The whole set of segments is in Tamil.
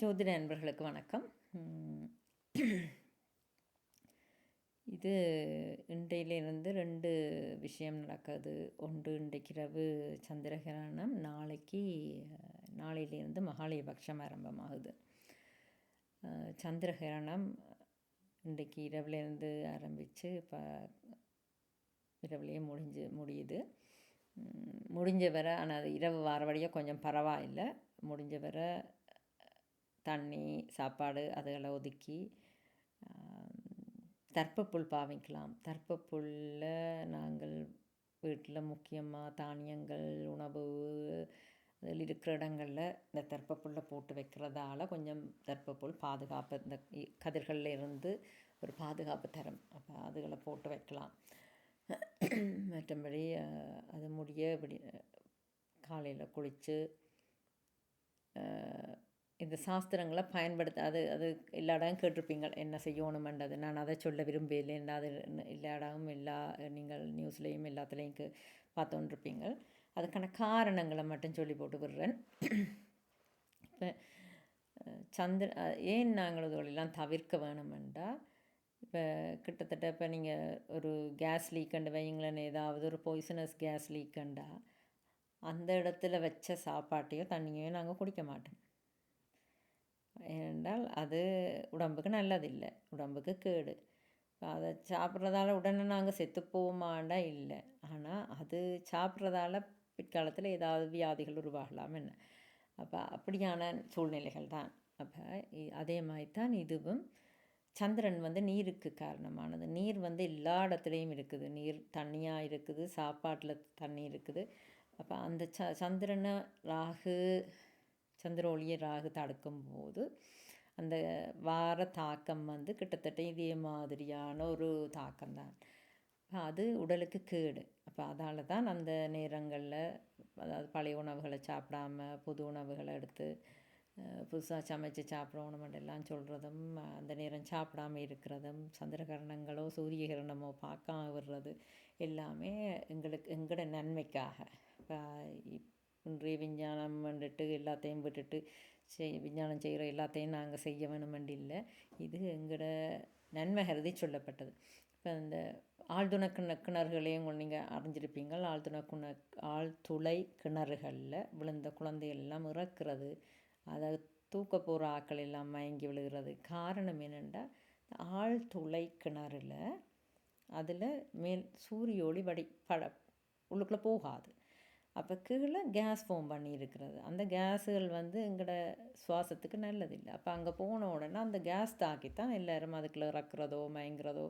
ஜோதிட நண்பர்களுக்கு வணக்கம். இது இன்றையிலிருந்து ரெண்டு விஷயம் நடக்குது. ஒன்று இன்றைக்கு இரவு சந்திரகிரகணம் நாளைக்கு நாளையிலிருந்து மகாலயபக்ஷம் ஆரம்பமாகுது. சந்திரகிரகணம் இன்றைக்கு இரவுலேருந்து ஆரம்பித்து இப்போ இரவுலேயே முடிஞ்சு முடியுது. முடிஞ்ச வரை ஆனால் அது இரவு வார வழியாக கொஞ்சம் பரவாயில்லை. முடிஞ்ச வரை தண்ணி சாப்பாடு அதுகளை ஒதுக்கி தர்ப்பப்புல் பாவிக்கலாம். தர்ப்பப்புல்ல நாங்கள் வீட்டில் முக்கியமாக தானியங்கள் உணவு அதில் இருக்கிற இடங்களில் இந்த தர்ப்பப்புல்லை போட்டு வைக்கிறதால கொஞ்சம் தர்ப்பப்புல் பாதுகாப்பு இந்த கதிர்களில் இருந்து ஒரு பாதுகாப்பு தரும். அப்போ அதுகளை போட்டு வைக்கலாம். மற்றபடி அது முடிய இப்படி காலையில் குளித்து இந்த சாஸ்திரங்களை பயன்படுத்த அது அது எல்லா இடம் கேட்டிருப்பீங்க என்ன செய்யணுமென்றது. நான் அதை சொல்ல விரும்பலைன்னா அது எல்லா இடமும் எல்லா நீங்கள் நியூஸ்லேயும் எல்லாத்துலேயும் கே பார்த்துருப்பீங்க அதுக்கான காரணங்களை மட்டும் சொல்லி போட்டு விடுறேன் இப்போ சந்திர ஏன் நாங்கள் இதுகளெல்லாம் தவிர்க்க வேணுமெண்டா இப்போ கிட்டத்தட்ட இப்போ நீங்கள் ஒரு கேஸ் லீக்கண்டு வைங்களேன் ஏதாவது ஒரு பாய்சனஸ் கேஸ் லீக்கண்டா அந்த இடத்துல வச்ச சாப்பாட்டையோ தண்ணியோ நாங்கள் குடிக்க மாட்டோம். ஏனென்றால் அது உடம்புக்கு நல்லதில்லை. உடம்புக்கு கேடு. அதை சாப்பிட்றதால உடனே நாங்கள் செத்து போவோமாண்டா இல்லை. ஆனால் அது சாப்பிட்றதால பிற்காலத்தில் ஏதாவது வியாதிகள் உருவாகலாம் என்ன? அப்போ அப்படியான சூழ்நிலைகள் தான். அப்போ அதே மாதிரி தான் இதுவும் சந்திரன் வந்து நீருக்கு காரணமானது. நீர் வந்து எல்லா இடத்துலையும் இருக்குது. நீர் தண்ணியாக இருக்குது. சாப்பாட்டில் தண்ணி இருக்குது. அப்போ அந்த ச சந்திரனை ராகு சந்திர ஒளியை ராகு தடுக்கும்போது அந்த வார தாக்கம் வந்து கிட்டத்தட்ட இதே மாதிரியான ஒரு தாக்கம் தான் அது உடலுக்கு கேடு. அப்போ அதால் தான் அந்த நேரங்களில் அதாவது பழைய உணவுகளை சாப்பிடாம புது உணவுகளை எடுத்து புதுசாக சமைச்சு சாப்பிடணும் எல்லாம் சொல்கிறதும் அந்த நேரம் சாப்பிடாம இருக்கிறதும் சந்திரகரணங்களோ சூரிய கிரணமோ பார்க்காம விடுறது எல்லாமே எங்களுக்கு எங்களோட நன்மைக்காக. இப்போ இன்றைய விஞ்ஞானம் வந்துட்டு எல்லாத்தையும் விட்டுட்டு செய் விஞ்ஞானம் செய்கிற எல்லாத்தையும் நாங்கள் செய்ய வேணுமெண்டு இல்லை. இது எங்களோட நன்மை கருதி சொல்லப்பட்டது. இப்போ இந்த ஆழ்துணை கிண கிணறுகளையும் நீங்கள் அறிஞ்சிருப்பீங்க. ஆழ்துணை குண ஆழ்துளை கிணறுகளில் விழுந்த குழந்தைகள் எல்லாம் அதை தூக்க போகிற ஆக்கள் எல்லாம் மயங்கி விழுகிறது. காரணம் என்னென்னா ஆழ்துளை கிணறுல அதில் மேல் சூரிய ஒளி வடி பட உள்ளுக்குள்ளே போகாது. அப்போ கீழே கேஸ் ஃபார்ம் பண்ணியிருக்கிறது. அந்த கேஸுகள் வந்து எங்களோட சுவாசத்துக்கு நல்லதில்லை. அப்போ அங்கே போன உடனே அந்த கேஸ் தாக்கித்தான் எல்லோரும் அதுக்குள்ளே இறக்குறதோ மயங்குறதோ.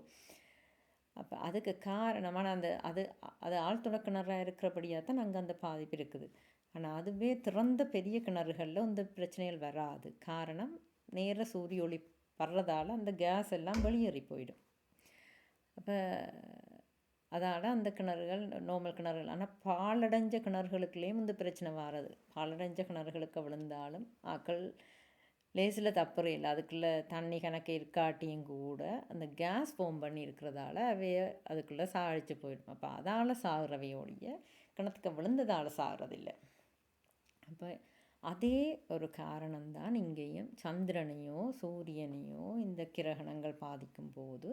அப்போ அதுக்கு காரணமான அந்த அது அது ஆழ்துளை கிணறாக இருக்கிறபடியாக தான் அங்கே அந்த பாதிப்பு இருக்குது. ஆனால் அதுவே திறந்த பெரிய கிணறுகளில் இந்த பிரச்சனைகள் வராது. காரணம் நேர சூரிய ஒளி வர்றதால அந்த கேஸ் எல்லாம் வெளியேறி போயிடும். அப்போ அதால் அந்த கிணறுகள் நோமல் கிணறுகள். ஆனால் பாலடைஞ்ச கிணறுகளுக்குலேயும் இந்த பிரச்சனை வராது. பாலடைஞ்ச கிணறுகளுக்கு விழுந்தாலும் ஆக்கள் லேசில் தப்புற இல்லை. அதுக்குள்ளே தண்ணி கணக்கு இருக்காட்டியும் கூட அந்த கேஸ் ஃபோம் பண்ணி இருக்கிறதால அவைய அதுக்குள்ளே சாழிச்சு போயிடும். அப்போ அதால் சாகுறவையோடைய கிணத்துக்கு விழுந்ததால் சாகிறதில்லை. அப்போ அதே ஒரு காரணம்தான் இங்கேயும் சந்திரனையோ சூரியனையோ இந்த கிரகணங்கள் பாதிக்கும் போது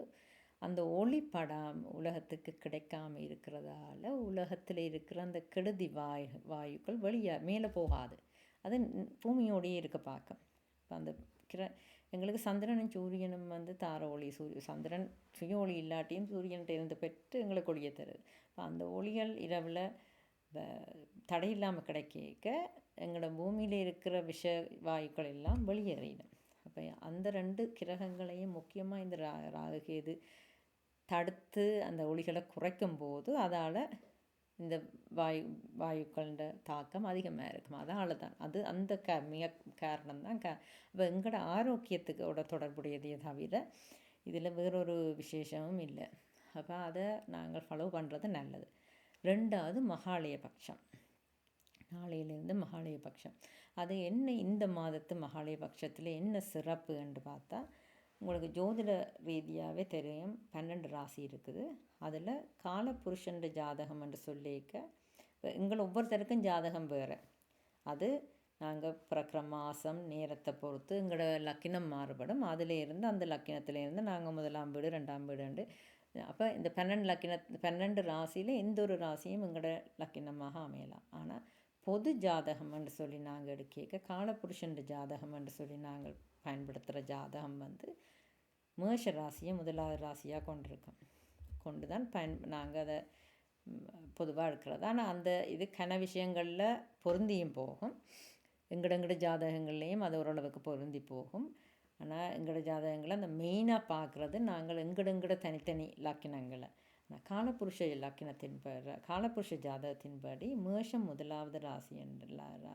அந்த ஒளிப்படம் உலகத்துக்கு கிடைக்காம இருக்கிறதால உலகத்தில் இருக்கிற அந்த கெடுதி வாய் வாயுக்கள் வெளியே மேலே போகாது. அது பூமியோடையே இருக்க பார்க்கும். இப்போ அந்த கிர எங்களுக்கு சந்திரனும் சூரியனும் வந்து தார ஒளி சூரிய சந்திரன் சுய ஒளி இல்லாட்டியும் சூரியன்கிட்ட இருந்து பெற்று எங்களுக்கு ஒளியை தருது. இப்போ அந்த ஒளிகள் இரவில் தடையில்லாமல் கிடைக்க எங்களோட பூமியில் இருக்கிற விஷ வாயுக்கள் எல்லாம் வெளியேறிடும். அப்போ அந்த ரெண்டு கிரகங்களையும் முக்கியமாக இந்த ரா ராகுகேது தடுத்து அந்த ஒளிகளை குறைக்கும் போது அதால் இந்த வாயு வாயுக்களோட தாக்கம் அதிகமாக இருக்கும். அதால் தான் அது அந்த க மிக காரணம் தான் க இப்போ எங்களோட ஆரோக்கியத்துக்கோட தொடர்புடையதே தவிர இதில் வேறொரு விசேஷமும் இல்லை. அப்போ அதை நாங்கள் ஃபாலோ பண்ணுறது நல்லது. ரெண்டாவது மகாலய பட்சம் நாளையிலேருந்து மகாலய பட்சம் அது என்ன இந்த மாதத்து மகாலய பட்சத்தில் என்ன சிறப்பு என்று பார்த்தா உங்களுக்கு ஜோதிட ரீதியாகவே தெரியும். பன்னெண்டு ராசி இருக்குது. அதில் காலபுருஷன்ற ஜாதகம் என்று சொல்லிக்க எங்களை ஒவ்வொருத்தருக்கும் ஜாதகம் வேறு. அது நாங்கள் பிறக்கிற மாதம் நேரத்தை பொறுத்து எங்களோட லக்கினம் மாறுபடும். அதிலேருந்து அந்த லக்கினத்துலேருந்து நாங்கள் முதலாம் வீடு ரெண்டாம் வீடுண்டு அப்போ இந்த பன்னெண்டு லக்கின பன்னெண்டு ராசியில் எந்த ஒரு ராசியும் எங்களோட லக்கினமாக அமையலாம். ஆனால் பொது ஜாதகம் என்று சொல்லி நாங்கள் எடுக்க காலபுருஷன் ஜாதகம் என்று சொல்லி நாங்கள் பயன்படுத்துகிற ஜாதகம் வந்து மேஷ ராசியை முதலாவது ராசியாக கொண்டிருக்கோம். கொண்டு தான் பயன் நாங்கள் அதை பொதுவாக இருக்கிறது ஆனால் அந்த இது கன விஷயங்களில் பொருந்தியும் போகும். எங்கட எங்கட ஜாதகங்கள்லேயும் அது ஓரளவுக்கு பொருந்தி போகும். ஆனால் எங்களோட ஜாதகங்களை அந்த மெயினாக பார்க்குறது நாங்கள் எங்கடெங்கட தனித்தனி லக்கினங்களை ஆனால் காலப்புருஷ லக்கினத்தின் காலப்புருஷ ஜாதகத்தின்படி மேஷம் முதலாவது ராசி என்று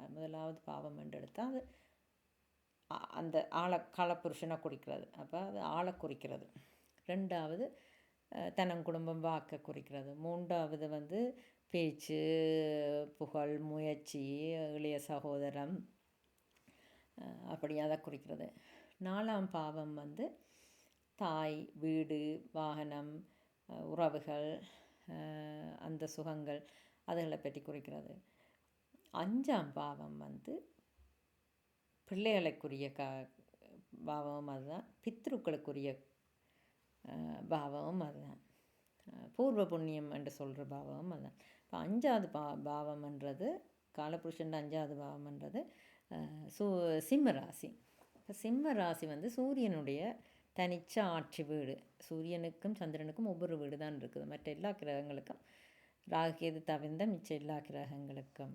முதலாவது பாவம் என்று எடுத்தால் அது அந்த ஆளை காலப்புருஷனை குறிக்கிறது. அப்போ அது ஆளை குறிக்கிறது. ரெண்டாவது தனம் குடும்பம் வாக்க குறிக்கிறது. மூன்றாவது வந்து பேச்சு புகழ் முயற்சி இளைய சகோதரம் அப்படி அதை குறிக்கிறது. நாலாம் பாவம் வந்து தாய் வீடு வாகனம் உறவுகள் அந்த சுகங்கள் அதுகளை பற்றி குறிக்கிறது. அஞ்சாம் பாவம் வந்து பிள்ளைகளுக்குரிய க பாவமும் அதுதான். பித்ருக்களுக்குரிய பாவமும் அதுதான். பூர்வ புண்ணியம் என்று சொல்கிற பாவமும் அதுதான். இப்போ அஞ்சாவது பா பாவம்ன்றது காலபுருஷன் அஞ்சாவது பாவம்ன்றது சூ சிம்ம ராசி. இப்போ சிம்ம ராசி வந்து சூரியனுடைய தனிச்ச ஆட்சி வீடு. சூரியனுக்கும் சந்திரனுக்கும் ஒவ்வொரு வீடு தான் இருக்குது. மற்ற எல்லா கிரகங்களுக்கும் ராகுகேது தவிர்ந்த மிச்ச எல்லா கிரகங்களுக்கும்.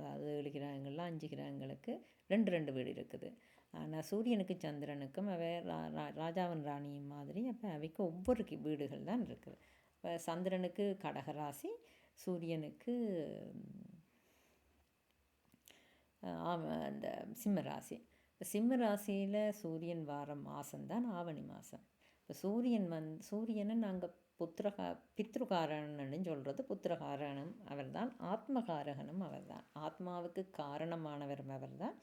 அதாவது ஏழு கிரகங்கள்லாம் அஞ்சு கிரகங்களுக்கு ரெண்டு ரெண்டு வீடு இருக்குது. ஆனால் சூரியனுக்கு சந்திரனுக்கும் அவை ராஜாவன் ராணியும் மாதிரி அப்போ அவைக்கு ஒவ்வொரு வீடுகள் தான் இருக்குது. இப்போ சந்திரனுக்கு கடகராசி சூரியனுக்கு அந்த சிம்மராசி இப்போ சிம்ம ராசியில் சூரியன் வார மாதம்தான் ஆவணி மாதம் இப்போ சூரியன் வந் சூரியனை நாங்கள் புத்திரகா பித்ருகாரணன்னு சொல்கிறது புத்திரகாரணம் அவர் தான் ஆத்மகாரகனும் அவர் தான் ஆத்மாவுக்கு காரணமானவரும் அவர் தான்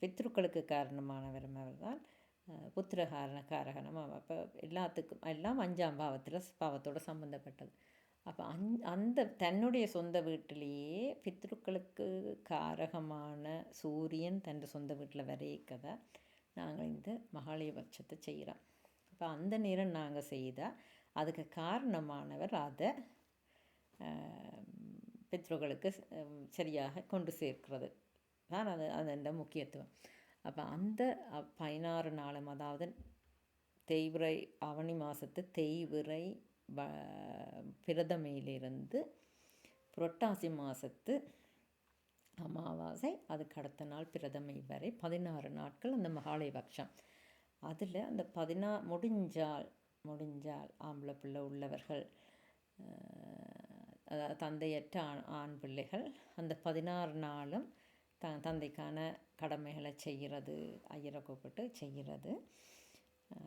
பித்ருக்களுக்கு காரணமானவரும் அவர் தான் புத்திரகாரண காரகனும் அவர் அப்போ எல்லாத்துக்கும் எல்லாம் அஞ்சாம் பாவத்தில் பாவத்தோடு சம்மந்தப்பட்டது அப்போ அந் அந்த தன்னுடைய சொந்த வீட்டிலேயே பித்ருக்களுக்கு காரகமான சூரியன் தன் சொந்த வீட்டில் வரைக்கதை நாங்கள் இந்த மகாலயபட்சத்தை செய்கிறோம் அப்போ அந்த நேரம் நாங்கள் செய்தால் அதுக்கு காரணமானவர் அதை பெற்றோர்களுக்கு சரியாக கொண்டு சேர்க்கிறது. தான் அது அதன் முக்கியத்துவம். அப்போ அந்த பதினாறு நாளும் அதாவது தேய்விரை அவனி மாதத்து தேய்விரை வ பிரதமையிலிருந்து புரட்டாசி மாதத்து அமாவாசை அதுக்கு அடுத்த நாள் பிரதமை வரை பதினாறு நாட்கள் அந்த மகாலயபக்ஷம் அதில் அந்த பதினா முடிஞ்சால் முடிஞ்சால் ஆம்பளை பிள்ளை உள்ளவர்கள் அதாவது தந்தையற்ற ஆண் ஆண் பிள்ளைகள் அந்த பதினாறு நாளும் த தந்தைக்கான கடமைகளை செய்கிறது ஐயரை கூப்பிட்டு செய்கிறது.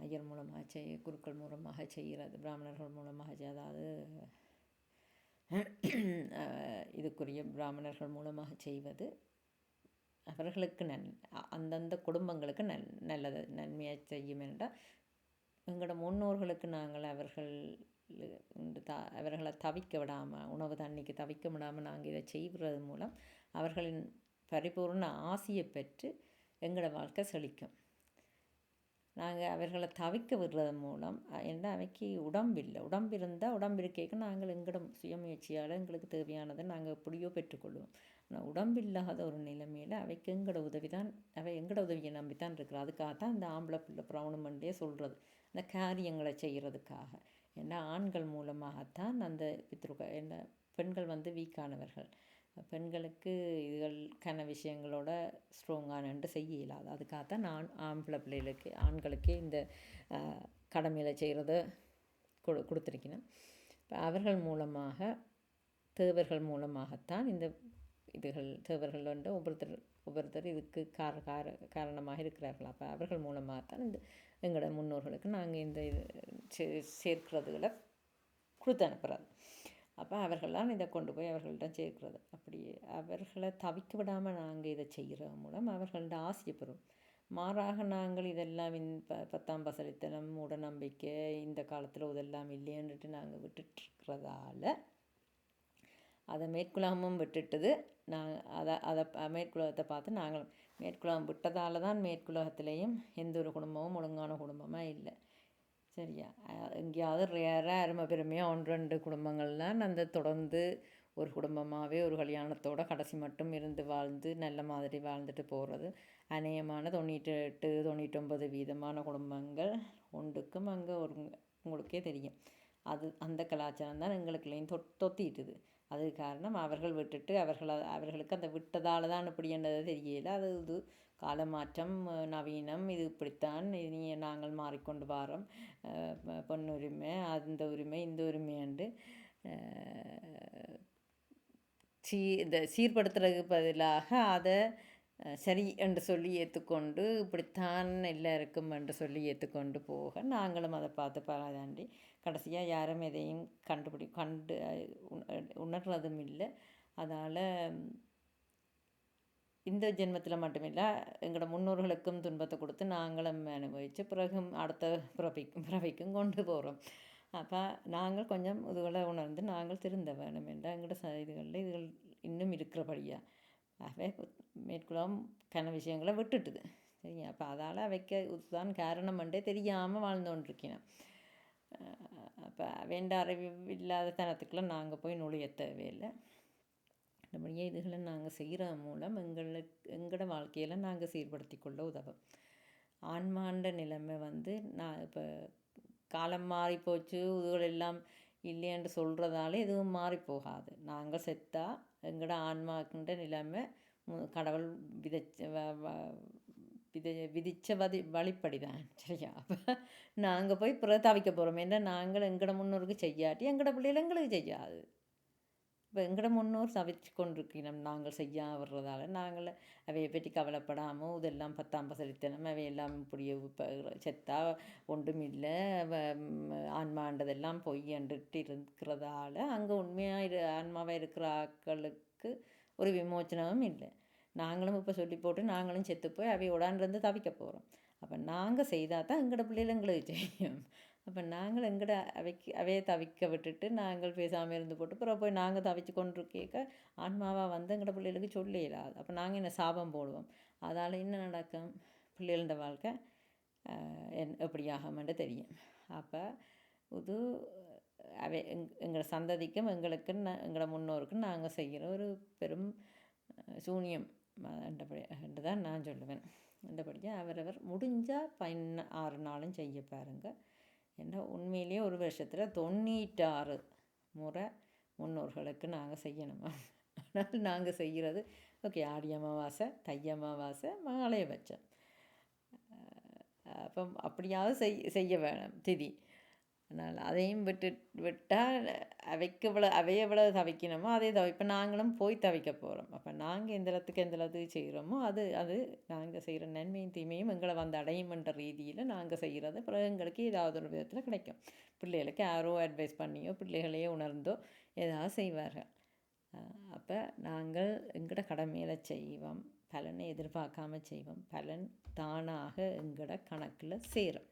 ஐயர் மூலமாக செய் குருக்கள் மூலமாக செய்கிறது பிராமணர்கள் மூலமாக அதாவது இதுக்குரிய பிராமணர்கள் மூலமாக செய்வது அவர்களுக்கு நன் அந்தந்த குடும்பங்களுக்கு நன் நல்லது நன்மையாக செய்யும் என்றால் எங்களோட முன்னோர்களுக்கு நாங்கள் அவர்கள் த அவர்களை தவிக்க விடாமல் உணவு தண்ணிக்கு தவிக்க விடாமல் நாங்கள் இதை செய்கிறது மூலம் அவர்களின் பரிபூர்ண ஆசையை பெற்று எங்களோட வாழ்க்கை செழிக்கும். நாங்கள் அவர்களை தவிக்க விடுறது மூலம் என்ன அவைக்கு உடம்பு இல்லை. உடம்பு இருந்தால் உடம்பு இருக்கேக்கு நாங்கள் எங்களோட சுயமுயற்சியால் எங்களுக்கு தேவையானதை நாங்கள் எப்படியோ பெற்றுக்கொள்வோம். ஆனால் உடம்பு இல்லாத ஒரு நிலைமையில் அவைக்கு எங்களோட உதவி தான் அவை எங்களோட உதவியை நம்பி தான் இருக்கிறோம். அதுக்காக தான் இந்த ஆம்பளை பிள்ளை ப்ரௌனமெண்ட்டே சொல்கிறது அந்த காரியங்களை செய்கிறதுக்காக ஏன்னா ஆண்கள் மூலமாகத்தான் அந்த பித்ருக என்ன பெண்கள் வந்து வீக்கானவர்கள் பெண்களுக்கு இதுகளுக்கான விஷயங்களோட ஸ்ட்ராங்கானன்ட்டு செய்ய இயலாது. அதுக்காகத்தான் நான் ஆம்பளை பிள்ளைகளுக்கு ஆண்களுக்கே இந்த கடமையில் செய்கிறத கொடு கொடுத்துருக்கணும் இப்போ அவர்கள் மூலமாக தேவர்கள் மூலமாகத்தான் இந்த இதுகள் தேவர்கள் வந்து ஒவ்வொருத்தர் ஒவ்வொருத்தர் இதுக்கு கார கார காரணமாக இருக்கிறார்கள். அப்போ அவர்கள் மூலமாக தான் இந்த எங்களோட முன்னோர்களுக்கு நாங்கள் இந்த இது சே சேர்க்கிறதுகளை கொடுத்து அனுப்புகிறது அப்போ அவர்கள்லாம் இதை கொண்டு போய் அவர்கள்ட்ட சேர்க்கிறது. அப்படி அவர்களை தவிக்க விடாமல் நாங்கள் இதை செய்கிறது மூலம் அவர்கள்ட்ட ஆசையை பெறும். மாறாக நாங்கள் இதெல்லாம் இந் ப பத்தாம் பசலித்தனம் மூடநம்பிக்கை இந்த காலத்தில் இதெல்லாம் இல்லைன்னுட்டு நாங்கள் விட்டுட்டுருக்கிறதால அதை மேற்குலகமும் விட்டுட்டது. நான் அதை அதை மேற்குலகத்தை பார்த்து நாங்களும் மேற்குலகம் விட்டதால தான் மேற்குலகத்துலேயும் எந்த ஒரு குடும்பமும் ஒழுங்கான குடும்பமாக இல்லை. சரியா? எங்கேயாவது ரேராக அருமை பெருமையாக ஒன்று ரெண்டு குடும்பங்கள்லாம் அந்த தொடர்ந்து ஒரு குடும்பமாகவே ஒரு கல்யாணத்தோட கடைசி மட்டும் இருந்து வாழ்ந்து நல்ல மாதிரி வாழ்ந்துட்டு போகிறது அநேகமான தொண்ணூற்றி எட்டு தொண்ணூற்றொம்பது வீதமான குடும்பங்கள் ஒன்றுக்கும் அங்கே ஒரு உங்களுக்கே தெரியும். அது அந்த கலாச்சாரம் தான் எங்களுக்குள்ளேயும் தொ தொத்திட்டுது. அது காரணம் அவர்கள் விட்டுட்டு அவர்கள் அவர்களுக்கு அந்த விட்டதால் தான் இப்படி என்னது தெரியல. அது இது காலமாற்றம் நவீனம் இது இப்படித்தான் இனி நாங்கள் மாறிக்கொண்டு வாரோம். பொண்ணுரிமை அந்த உரிமை இந்த உரிமையாண்டு சீ இந்த சீர்படுத்துறதுக்கு பதிலாக அதை சரி என்று சொல்லி ஏற்றுக்கொண்டு இப்படித்தான் எல்லாருக்கும் என்று சொல்லி ஏற்றுக்கொண்டு போக நாங்களும் அதை பார்த்து பாராதாண்டி கடைசியாக யாரும் எதையும் கண்டுபிடி கண்டு உணர்றதும் இல்லை. அதனால் இந்த ஜென்மத்தில் மட்டுமில்ல எங்களோட முன்னோர்களுக்கும் துன்பத்தை கொடுத்து நாங்களும் அனுபவித்து பிறகும் அடுத்த பிறவிக்கும் பிறவிக்கும் கொண்டு போகிறோம் அப்போ நாங்கள் கொஞ்சம் இதுகளை உணர்ந்து நாங்கள் திருந்த வேணும் என்ற எங்களோட இதுகளில் இதுகள் இன்னும் இருக்கிறபடியாக அவை மேற்குலாம் கன விஷயங்களை விட்டுட்டுது. சரிங்க அப்போ அதால் அவைக்க இதுதான் காரணம்ன்றே தெரியாமல் வாழ்ந்து கொண்டிருக்கிறேன் அப்போ வேண்ட அறிவு இல்லாத தனத்துக்குள்ள நாங்கள் போய் நுழைய தேவையில்லை. நம்முடைய இதுகளை நாங்கள் செய்கிற மூலம் எங்களுக்கு எங்களோட வாழ்க்கையில் நாங்கள் சீர்படுத்தி கொள்ள உதவும். ஆன்மாண்ட நிலைமை வந்து நான் இப்போ காலம் மாறி போச்சு இதுகள் எல்லாம் இல்லைன்னு சொல்கிறதால எதுவும் மாறி போகாது. நாங்கள் செத்தா எங்களோட ஆன்மாக்குன்ற நிலைமை கடவுள் விதைச்ச வித விதித்த விதை வதி வழிப்படி தான் சரியா? அப்போ நாங்கள் போய் பிற தவிக்க போகிறோம் ஏன்னா நாங்கள் எங்களோட முன்னோருக்கு செய்யாட்டி எங்களோட பிள்ளைகள் எங்களுக்கு செய்யாது. இப்போ எங்களோட முன்னோர் தவிச்சு கொண்டிருக்கணும் நாங்கள் செய்ய வர்றதால நாங்கள் அவையை பற்றி கவலைப்படாமல் இதெல்லாம் பத்தாம் பசலித்தனம் அவையெல்லாம் இப்படி செத்தா ஒன்றும் இல்லை. ஆன்மாண்டதெல்லாம் பொய்யன்றுட்டு இருக்கிறதால அங்கே உண்மையாக இரு ஆன்மாவாக இருக்கிற ஆக்களுக்கு ஒரு விமோச்சனமும் இல்லை. நாங்களும் இப்போ சொல்லி போட்டு நாங்களும் செத்து போய் உடான்றது தவிக்க போகிறோம் அப்போ நாங்கள் செய்தால் தான் எங்களோட பிள்ளைகளுங்களுக்கு செய்யும். அப்போ நாங்கள் எங்கட அவைக்கு அவையை தவிக்க விட்டுட்டு நாங்கள் பேசாமல் இருந்து போட்டு அப்புறம் போய் நாங்கள் தவிச்சு கொண்டு கேட்க ஆன்மாவாக வந்து எங்கட பிள்ளைகளுக்கு சொல்லிடலாம் அப்போ நாங்கள் என்ன சாபம் போடுவோம். அதால் என்ன நடக்கும்? பிள்ளைகளோட வாழ்க்கை என் எப்படி ஆகும்னு தெரியும். அப்போ இது அவை எங் எங்களோட சந்ததிக்கும் எங்களுக்கு எங்களோட முன்னோருக்கும் நாங்கள் செய்கிற ஒரு பெரும் அஹ், சூனியம் என்றபடி என்று தான் நான் சொல்லுவேன். என்றபடியாக அவரவர் முடிஞ்சால் பதின ஆறு நாளும் செய்ய பாருங்கள் ஏன்னா உண்மையிலேயே ஒரு வருஷத்தில் தொண்ணூற்றாறு முறை முன்னோர்களுக்கு நாங்கள் செய்யணுமா. ஆனால் நாங்கள் செய்கிறது ஓகே ஆடி அமாவாசை தை அமாவாசை மகாலயபட்சம் அப்போ அப்படியாவது செய் செய்ய வேணும். திதி. அதனால் அதையும் விட்டு விட்டால் அவைக்கு எவ்வளோ அவை எவ்வளோ தவிக்கணுமோ அதே தவி இப்போ நாங்களும் போய் தவிக்க போகிறோம் அப்போ நாங்கள் எந்த இடத்துக்கு எந்த இடத்துக்கு செய்கிறோமோ அது அது நாங்கள் செய்கிற நன்மையும் தீமையும் எங்களை வந்து அடையுமென்ற ரீதியில் நாங்கள் செய்கிறது பிறகு எங்களுக்கு ஏதாவது ஒரு விதத்தில் கிடைக்கும். பிள்ளைகளுக்கு யாரோ அட்வைஸ் பண்ணியோ பிள்ளைகளையோ உணர்ந்தோ ஏதாவது செய்வார்கள். அப்போ நாங்கள் எங்களோட கடமையில் செய்வோம். பலனை எதிர்பார்க்காம செய்வோம். பலன் தானாக எங்களோட கணக்கில் சேரும்.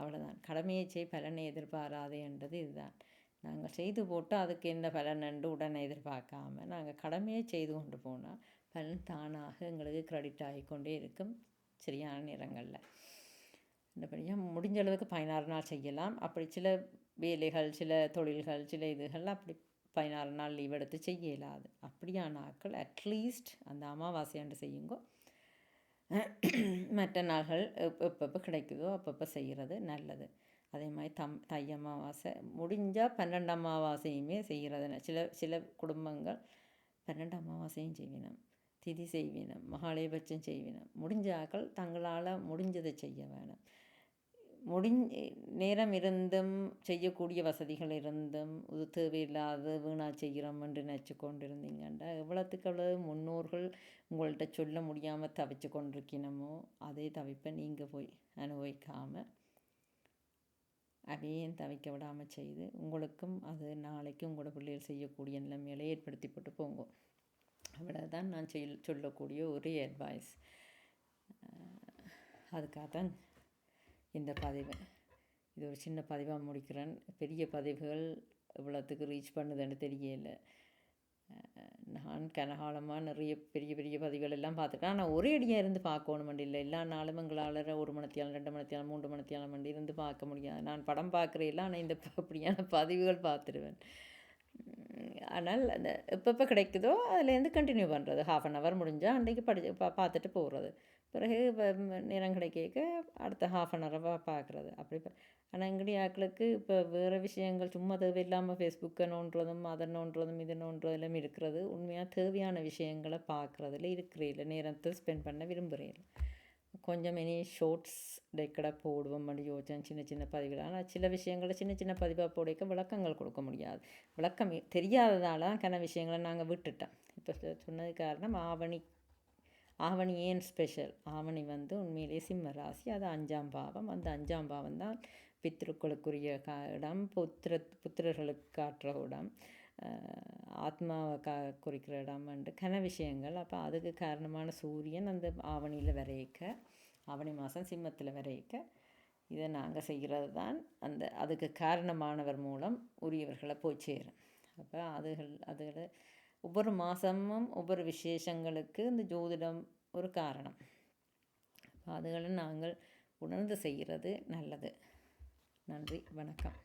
அவ்வளோதான் கடமையை செய் பலனை எதிர்பாராதே என்றது இதுதான். நாங்கள் செய்து போட்டு அதுக்கு என்ன பலன் என்று உடனே எதிர்பார்க்காம நாங்கள் கடமையை செய்து கொண்டு போனால் பலன் தானாக எங்களுக்கு கிரெடிட் ஆகிக்கொண்டே இருக்கும். சரியான நேரங்களில். இந்தபடியாக முடிஞ்ச அளவுக்கு பதினாறு நாள் செய்யலாம். அப்படி சில வேலைகள் சில தொழில்கள் சில இதுகள் அப்படி பதினாறு நாள் லீவ் எடுத்து செய்ய இயலாது அப்படியான ஆட்கள் அட்லீஸ்ட் அந்த அமாவாசையாண்டு செய்யுங்கோ. மற்ற நாள்கள் எப்பப்போ கிடைக்குதோ அப்பப்போ செய்கிறது நல்லது. அதே மாதிரி தம் தை அமாவாசை முடிஞ்சால் பன்னெண்டு அமாவாசையுமே செய்கிறது சில சில குடும்பங்கள் பன்னெண்டு அமாவாசையும் செய்வினம். திதி செய்வினம் மகாலயபட்சம் செய்வினம். முடிஞ்சாக்கள் தங்களால் முடிஞ்சதை செய்ய வேணும். முடிஞ் நேரம் இருந்தும் செய்யக்கூடிய வசதிகள் இருந்தும் இது தேவையில்லாத வீணாக செய்கிறோம் என்று நினச்சி கொண்டிருந்தீங்கண்டா? எவ்வளோத்துக்கு எவ்வளோ முன்னோர்கள் உங்கள்கிட்ட சொல்ல முடியாமல் தவிச்சு கொண்டிருக்கணுமோ அதே தவிப்பை நீங்கள் போய் அனுபவிக்காமல் அதையும் தவிக்க விடாமல் செய்து உங்களுக்கும் அது நாளைக்கு உங்களோட பிள்ளைகள் செய்யக்கூடிய நிலைமையில ஏற்படுத்தி போட்டு போங்க. அவ்வளோதான் நான் செல் சொல்லக்கூடிய ஒரே அட்வைஸ் அதுக்காக தான் இந்த பதிவு இது ஒரு சின்ன பதிவாக முடிக்கிறேன். பெரிய பதிவுகள் இவ்வளோத்துக்கு ரீச் பண்ணுதுன்னு தெரியல. நான் கனகாலமாக நிறைய பெரிய பெரிய பதிவுகள் எல்லாம் பார்த்துருக்கேன். ஆனால் ஒரே அடியாக இருந்து பார்க்கணும் இல்லை. எல்லா நாளும் எங்களால் ஒரு மணித்தியாலம் ரெண்டு மணித்தியாலம் மூன்று மணித்தியாலம் வண்டி இருந்து பார்க்க முடியாது. நான் படம் பார்க்குறேன் ஆனால் இந்த அப்படியான பதிவுகள் பார்த்துருவேன். ஆனால் அந்த எப்பப்போ கிடைக்குதோ அதுலேருந்து கண்டினியூ பண்ணுறது. ஹாஃப் அன் ஹவர் முடிஞ்சால் அன்றைக்கு படிச்சு பா பார்த்துட்டு போகிறது. பிறகு நேரம் கிடைக்க அடுத்த ஹாஃப் அன் ஹவராக பார்க்குறது அப்படி ஆனால் எங்களுடைய ஆக்களுக்கு இப்போ வேறு விஷயங்கள் சும்மா தேவையில்லாமல் ஃபேஸ்புக்கை நோண்டுறதும் அதை நோண்டுறதும் இது நோண்டுறதுலாம் இருக்கிறது. உண்மையாக தேவையான விஷயங்களை பார்க்குறதுல இருக்கிறதில்ல நேரத்தை ஸ்பெண்ட் பண்ண விரும்புகிறேன் கொஞ்சம் இனி ஷோர்ட்ஸ் டெக்கடை போடுவோம் அப்படி யோசனை சின்ன சின்ன பதிவுகள். ஆனால் சில விஷயங்களை சின்ன சின்ன பதிவாக போடைக்க விளக்கங்கள் கொடுக்க முடியாது. விளக்கம் தெரியாததால் தான் கன விஷயங்களை நாங்கள் விட்டுட்டோம். இப்போ சொன்னது காரணம் ஆவணி ஆவணி ஏன் ஸ்பெஷல் ஆவணி வந்து உண்மையிலே சிம்ம ராசி. அது அஞ்சாம் பாவம். அந்த அஞ்சாம் பாவம் தான் பித்ருக்களுக்குரிய கா இடம். புத்திர புத்திரர்களுக்கு காட்டுற இடம். ஆத்மாவை கா குறிக்கிற இடம் வந்து கன விஷயங்கள். அப்போ அதுக்கு காரணமான சூரியன் அந்த ஆவணியில் விரைக்க ஆவணி மாதம் சிம்மத்தில் விரைக்க இதை நாங்கள் செய்கிறது தான். அந்த அதுக்கு காரணமானவர் மூலம் உரியவர்களை போய் சேரும். அப்போ அதுகள் அதுகளை ஒவ்வொரு மாதமும் ஒவ்வொரு விசேஷங்களுக்கு இந்த ஜோதிடம் ஒரு காரணம். அதுகளை நாங்கள் உணர்ந்து செய்கிறது நல்லது. நன்றி வணக்கம்.